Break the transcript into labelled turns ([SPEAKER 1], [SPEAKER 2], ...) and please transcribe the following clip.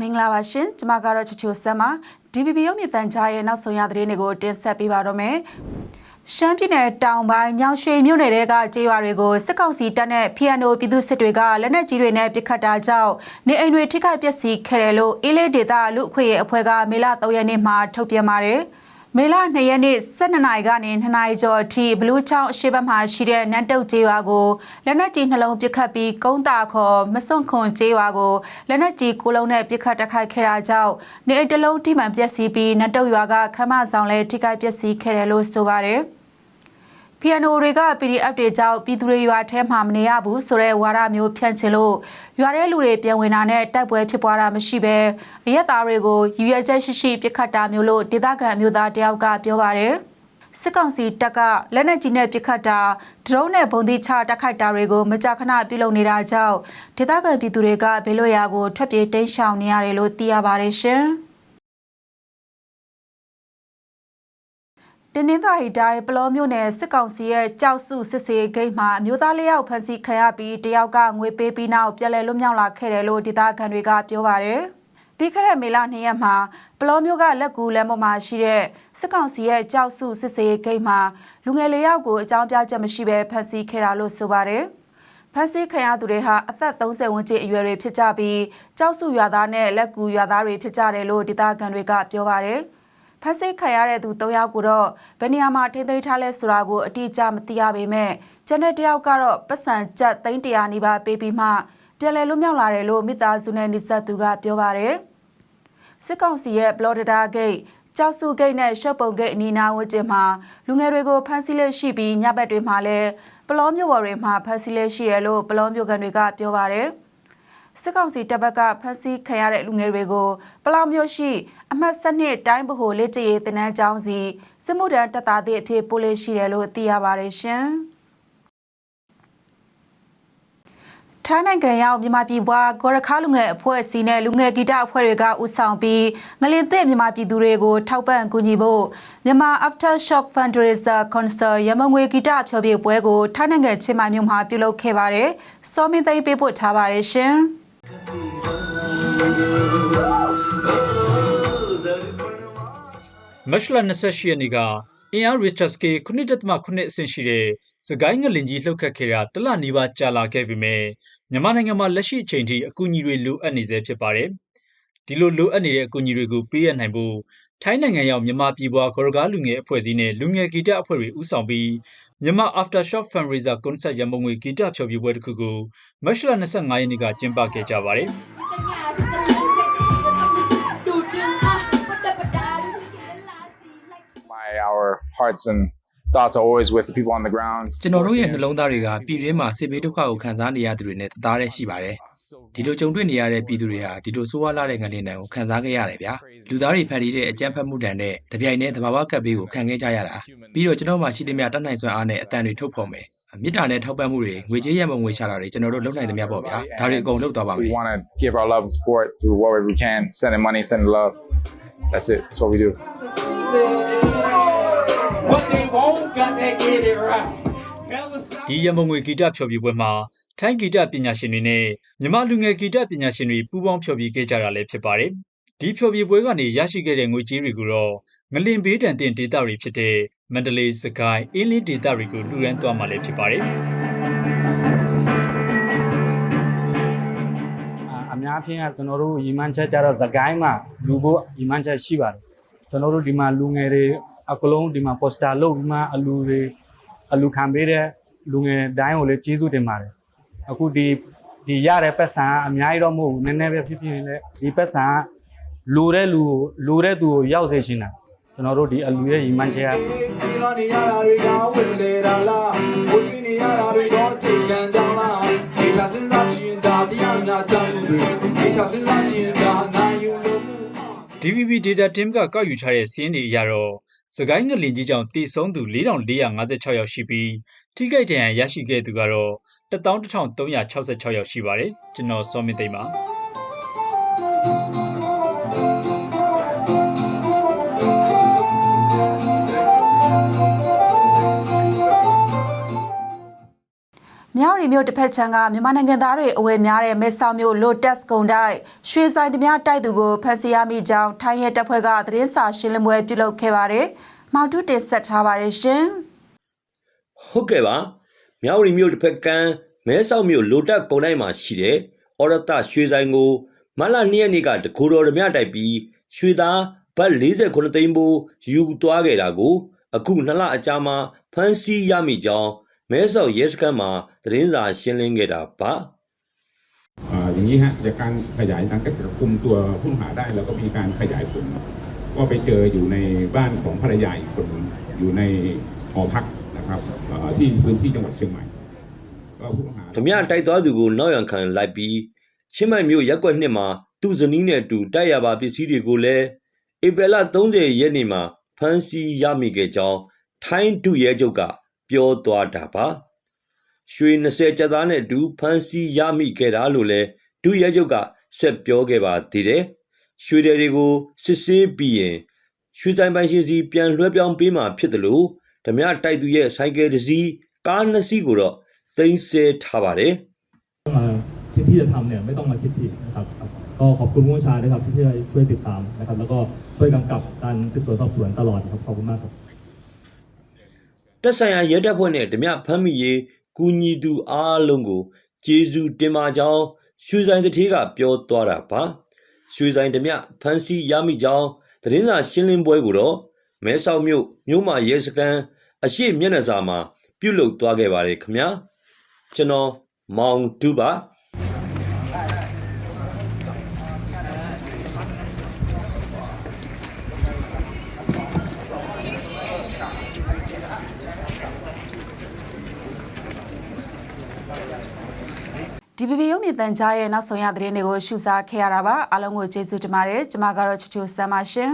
[SPEAKER 1] မင်္ဂလာပါရှင်ကျွန်မကတော့ချချိုဆမ်ပါ DBB ရုပ်မြင်သံကြားရဲ့နောက်ဆုံးရသတင်းတွေကိုတင်ဆက်ပေးပါတော့မယ်ရှမ်းပြည်နယ်တောင်ပိုင်းညောင်ရွှေမြို့နယ်ကကြေးရွာတွေကိုစစ်ကောင်စီတပ်နဲ့ PNO ပြည်သူစစ်တွေကလက်နက်ကြီးတွေနဲ့ပစ်ခတ်တာကြောင့်နေအိမ်တွေထိခိုက်ပျက်စီးခဲ့တယ်လို့အေးလေးဒေတာလူအခွင့်ရေးအဖွဲ့ကမေလ3ရက်နေ့မှာထုတ်ပြန်ပါတယ်။ မေလ2ရက်နေ့12နာရီကနေ2နာရီကျော်အထိဘလူးချောင်းအရှိဘက်မှာရှိတဲ့နန်းတုတ်ကျေးရွာကိုလက်နက်ကြီးနှလုံးပစ်ခတ်ပြီးကုန်းတာခေါ်မစွန့်ခွန်ကျေးရွာကိုလက်နက်ကြီးကိုလုံးနဲ့ပစ်ခတ်တိုက်ခိုက်ခဲ့တာကြောင့်နေအိမ်တစ်လုံးထိမှန်ပျက်စီးပြီးနန်းတုတ်ရွာကခမဆောင်လဲထိခိုက်ပျက်စီးခဲ့တယ်လို့ဆိုပါတယ်။ PNO တွေက PDF တွေကြောင့်ပြည်သူတွေရွာထဲမှာမနေရဘူးဆိုတဲ့ဝါဒမျိုးဖြန့်ချင်လို့ရွာထဲလူတွေပြန်ဝင်တာနဲ့တိုက်ပွဲဖြစ်ပွားတာမရှိဘဲအရက်သားတွေကိုရည်ရွယ်ချက်ရှိရှိပြစ်ခတ်တာမျိုးလို့ဒေသခံမျိုးသားတယောက်ကပြောပါတယ်စစ်ကောင်စီတပ်ကလက်နက်ကြီးနဲ့ပစ်ခတ်တာဒရုန်းနဲ့ပုံသီးချတိုက်ခိုက်တာတွေကိုမကြာခဏပြုလုပ်နေတာကြောင့်ဒေသခံပြည်သူတွေကဘေးလွတ်ရာကိုထွက်ပြေးတိမ်းရှောင်နေရတယ်လို့သိရပါတယ်ရှင်။ တင်းနှင်းသာဟီတိုင်းပလောမျိုးနယ်စစ်ကောင်စီရဲ့ကြောက်စုစစ်စေးဂိတ်မှာအမျိုးသားလေးယောက်ဖမ်းဆီးခံရပြီးတယောက်ကငွေပေးပြီးနောက်ပြန်လည်လွတ်မြောက်လာခဲ့တယ်လို့ဒေသခံတွေကပြောပါတယ်။ပြီးခဲ့တဲ့မေလ2ရက်မှာပလောမျိုးကလက်ကူလမ်းပေါ်မှာရှိတဲ့စစ်ကောင်စီရဲ့ကြောက်စုစစ်စေးဂိတ်မှာလူငယ်လေးယောက်ကိုအကြောင်းပြချက်မရှိဘဲဖမ်းဆီးခဲ့တာလို့ဆိုပါတယ်။ဖမ်းဆီးခံရသူတွေဟာအသက်30ဝန်းကျင်အရွယ်တွေဖြစ်ကြပြီးကြောက်စုရွာသားနဲ့လက်ကူရွာသားတွေဖြစ်ကြတယ်လို့ဒေသခံတွေကပြောပါတယ်။ ဖမ်းဆီးခံရတဲ့သူ၃ယောက်ကိုတော့ဘယ်နေရာမှာထိသိမ်းထားလဲဆိုတာကိုအတိအကျမသိရပေမဲ့ကျန်တဲ့တယောက်ကတော့ပတ်စံကျပ်သိန်းတရာနီးပါးပေးပြီးမှပြန်လည်လွတ်မြောက်လာတယ်လို့မိသားစုနဲ့နှိဆက်သူကပြောပါတယ်စစ်ကောင်စီရဲ့ဘလော့ဒတာဂိတ်ကျောက်စုဂိတ်နဲ့ရှော့ပုံဂိတ်အနီးနားဝန်းကျင်မှာလူငယ်တွေကိုဖမ်းဆီးလက်ရှိပြီးညဘက်တွေမှာလည်းပလောမျိုးပေါ်တွေမှာဖမ်းဆီးလက်ရှိရလို့ပလောမျိုးကန်တွေကပြောပါတယ်။ စစ်ကောင်စီတပ်ဘက်ကဖမ်းဆီးခံရတဲ့လူငယ်တွေကိုပလောင်မြို့ရှိ အမှတ်7နှစ်တိုင်းဗဟိုလက်ကျရေးတင်နန်းကျောင်းစီစစ်မှုထမ်းတပ်သားသည့်အဖြစ်ပို့လေးရှိတယ်လို့သိရပါတယ်ရှင်။ထိုင်းနိုင်ငံရောက်မြန်မာပြည်ပွားဂေါ်ရခါလူငယ်အဖွဲ့အစည်းနဲ့လူငယ်ဂီတအဖွဲ့တွေကဦးဆောင်ပြီးငလင်သစ်မြန်မာပြည်သူတွေကိုထောက်ပံ့ကူညီဖို့မြန်မာ After Shock Fundraiser Concert ရမငွေဂီတဖျော်ဖြေပွဲကိုထိုင်းနိုင်ငံချင်းမိုင်မြို့မှာပြုလုပ်ခဲ့ပါတယ်။စောမင်းသိန်းပေးပို့ထားပါတယ်ရှင်။
[SPEAKER 2] မတ်လ28ရက်နေ့ကအင်အား Richter scale 9.8အဆင့်ရှိတဲ့စကိုင်းငလင်ကြီးလှုပ်ခတ်ခဲ့တာတလနီးပါးကြာလာခဲ့ပြီမဲ့မြန်မာနိုင်ငံမှာလက်ရှိအချိန်ထိအကူအညီတွေလိုအပ်နေဆဲဖြစ်ပါတယ်။ဒီလိုလိုအပ်နေတဲ့အကူအညီတွေကိုပေးရနိုင်ဖို့ထိုင်းနိုင်ငံရောက်မြန်မာပြည်ပွားဂေါ်ရကားလူငယ်အဖွဲ့အစည်းနဲ့လူငယ်ဂီတအဖွဲ့တွေဦးဆောင်ပြီးမြန်မာ Aftershock Fundraiser Concert ရမုံငွေဂီတဖျော်ဖြေပွဲတစ်ခုကိုမတ်လ25ရက်နေ့ကကျင်းပခဲ့ကြပါတယ်။
[SPEAKER 3] hearts and thoughts are always with the people on the ground
[SPEAKER 4] ကျွန်တော်တို့ရဲ့နှလုံးသားတွေကပြည်တွင်းမှာစစ်ဘေးဒုက္ခကိုခံစားနေရသူတွေနဲ့တသားတည်းရှိပါတယ်။ဒီလိုကြုံတွေ့နေရတဲ့ပြည်သူတွေဟာဒီလိုဆိုးဝါးလာတဲ့ငလင်တန်ကိုခံစားခဲ့ရတယ်ဗျာ။လူသားတွေဖန်တီးတဲ့အကြမ်းဖက်မှုတန်နဲ့တပြိုင်တည်းသဘာဝကပ်ဘေးကိုခံခဲ့ကြရတာ။ပြီးတော့ကျွန်တော်မှရှိသမျှတတ်နိုင်စွမ်းအားနဲ့အတန်တွေထုတ်ဖော်မယ်။မြစ်တာနဲ့ထောက်ပံ့မှုတွေငွေကြေးရမငွေရှာတာတွေကျွန်တော်တို့လုပ်နိုင်သမျှပေါ့ဗျာ။ဒါတွေအကုန်လုပ်သွားပါမယ်
[SPEAKER 3] we want to give our love and support through whatever we can sending money sending love that's it that's what we do
[SPEAKER 2] ဒီရမုံငွေဂီတဖျော်ဖြေပွဲမှာထိုင်းဂီတပညာရှင်တွေနဲ့မြန်မာလူငယ်ဂီတပညာရှင်တွေပူးပေါင်းဖျော်ဖြေခဲ့ကြတာလည်းဖြစ်ပါတယ်။ဒီဖျော်ဖြေပွဲကနေရရှိခဲ့တဲ့ငွေကြေးတွေကိုတော့ငလင်ဘေးတန်တင်ဒေသတွေဖြစ်တဲ့မန္တလေးစကိုင်းအင်းလင်းဒေသတွေကိုလူရန်သွားမှာလည်းဖြစ်ပါတယ်။
[SPEAKER 5] အာအများဖြင့်ကကျွန်တော်တို့ရီမန်းချက်ကြတော့သကိုင်းမှာလူဖို့ရီမန်းချက်ရှိပါတယ်ကျွန်တော်တို့ဒီမှာလူငယ်တွေ အကလုံးဒီမှာပိုစတာလုပ်ပြီးမှအလူတွေအလူခံပေးတဲ့လူငယ်တိုင်းကိုလည်းကျေးဇူးတင်ပါတယ်အခုဒီဒီရတဲ့ပတ်စံကအများကြီးတော့မဟုတ်ဘူးနည်းနည်းပဲဖြစ်ဖြစ်လေဒီပတ်စံကလူတဲ့လူကိုလူတဲ့သူကိုရောက်စေချင်တာကျွန်တော်တို့ဒီအလူရဲ့ရီမန်းချက်က
[SPEAKER 6] ဒီလိုနေရတာတွေကဝင်လေတာလားဘုရားနေရတာတွေကချိန်ကန်ကြောင်းလားဒီချစဉ်းစားကြည့်ရင်ဒါတရားများကြောင်းတွေဒီချစဉ်းစားကြည့်ရင်ဒါနိုင်ယူလို့မှု
[SPEAKER 2] DVB Data Team ကကောက်ယူထားတဲ့စီးရင်တွေအရတော့ စကိုင်းငလင်ကြီးကြောင့်တည်ဆုံးသူ4456ယောက်ရှိပြီးထိခိုက်ဒဏ်ရာရရှိခဲ့သူကတော့11366ယောက်ရှိပါတယ်ကျွန်တော်စောမင်းသိမ့်ပါ
[SPEAKER 1] မမြောက်ရီမြို့တစ်ဖက်ချမ်းကမြန်မာနိုင်ငံသားတွေအဝယ်များတဲ့မဲဆောက်မြို့ Lotus ကုံတိုက်ရွှေဆိုင်ဓမြတိုက်သူကိုဖမ်းဆီးရမိကြောင်းထိုင်းရဲတပ်ဖွဲ့ကသတင်းစာရှင်းလင်းပွဲပြုလုပ်ခဲ့ပါတယ်။မောင်တုတင်ဆက်ထားပါတယ်ရှင်။
[SPEAKER 7] ဟုတ်ကဲ့ပါမြောက်ရီမြို့တစ်ဖက်ကမ်းမဲဆောက်မြို့လိုတက်ကုန်းတိုင်းမှာရှိတဲ့အော်ရတရွှေဆိုင်ကိုမတ်လ2ရက်နေ့ကတကူတော်ဓမြတိုက်ပြီးရွှေသားဘတ်49သိန်းပိုးယူသွားခဲ့တာကို အခုနှစ်လအကြာမှာဖမ်းဆီးရမိကြောင်း မဲဆောက်ရဲစခန်းမှာသတင်းစာရှင်းလင်းခဲ့တာပါ
[SPEAKER 8] อ่าอย่างนี้ฮะจากการขยายการจับกลุ่มตัวผู้ต้องหาได้แล้วก็มีการขยายผลก็ไปเจออยู่ในบ้านของภรรยาอีกคนหนึ่งอยู่ในหอพักนะครับเอ่อที่พื้นที่จังหวัดเชียงใหม่ก็ผู้ต้องหา
[SPEAKER 7] ဓမြတိုက်သွားသူကိုနောက်ရန်ခံလိုက်ပြီးချင်းမိုင်မြို့ရက်ကွက်နှစ်မှာသူ့ဇနီးနဲ့အတူတိုက်ရပါပစ္စည်းတွေကိုလည်းဧပြီလ30ရက်နေ့မှာဖမ်းဆီးရမိခဲ့ကြောင်းထိုင်းဒုရဲချုပ်က ပြောသွားတာပါရွှေ20ကျပ်သားနဲ့အတူဖမ်းဆီးရမိခဲ့တာလို့လည်းဒုရဲချုပ်ကဆက်ပြောခဲ့ပါသေးတယ်ရွှေတွေကိုစစ်ဆေးပြီးရင်ရွှေဆိုင်ပိုင်ရှင်စီပြန်လွှဲပြောင်းပေးမှာဖြစ်တယ်လို့ဓမြတိုက်သူရဲ့ဆိုင်ကယ်တစ်စီးကားနှစ်စီးကိုတော့သိမ်းဆည်းထားပါတယ်
[SPEAKER 9] มาคิดที่จะทำเนี่ยไม่ต้องมาคิดผิดนะครับครับก็ขอบคุณผู้บัญชาด้วยครับที่ช่วยติดตามนะครับ แล้วก็ช่วยกำกับการสืบสวนสอบสวนตลอดครับขอบคุณมากครับ
[SPEAKER 7] တက်ဆိုင်ရာရဲတပ်ဖွဲ့နဲ့ဓမြဖမ်းမိရေးကူညီသူအားလုံးကိုကျေးဇူးတင်ပါကြောင်းရွှေဆိုင်တစ်ထေးကပြောသွားတာပါရွှေဆိုင်ဓမြဖမ်းဆီးရမိကြောင်းသတင်းစာရှင်းလင်းပွဲကိုတော့မဲဆောက်မြို့မြို့မရဲစခန်းအရှိမျက်နှာစာမှာပြုလုပ်သွားခဲ့ပါတယ်ခင်ဗျာကျွန်တော်မောင်တူပါ
[SPEAKER 1] ဒီဗီဒီယိုမြင်သံကြားရဲ့နောက်ဆုံးရသတင်းတွေကိုရှုစားခဲ့ရတာပါအားလုံးကိုကျေးဇူးတင်ပါတယ်ကျွန်မကတော့ချူချူဆမ်းပါရှင်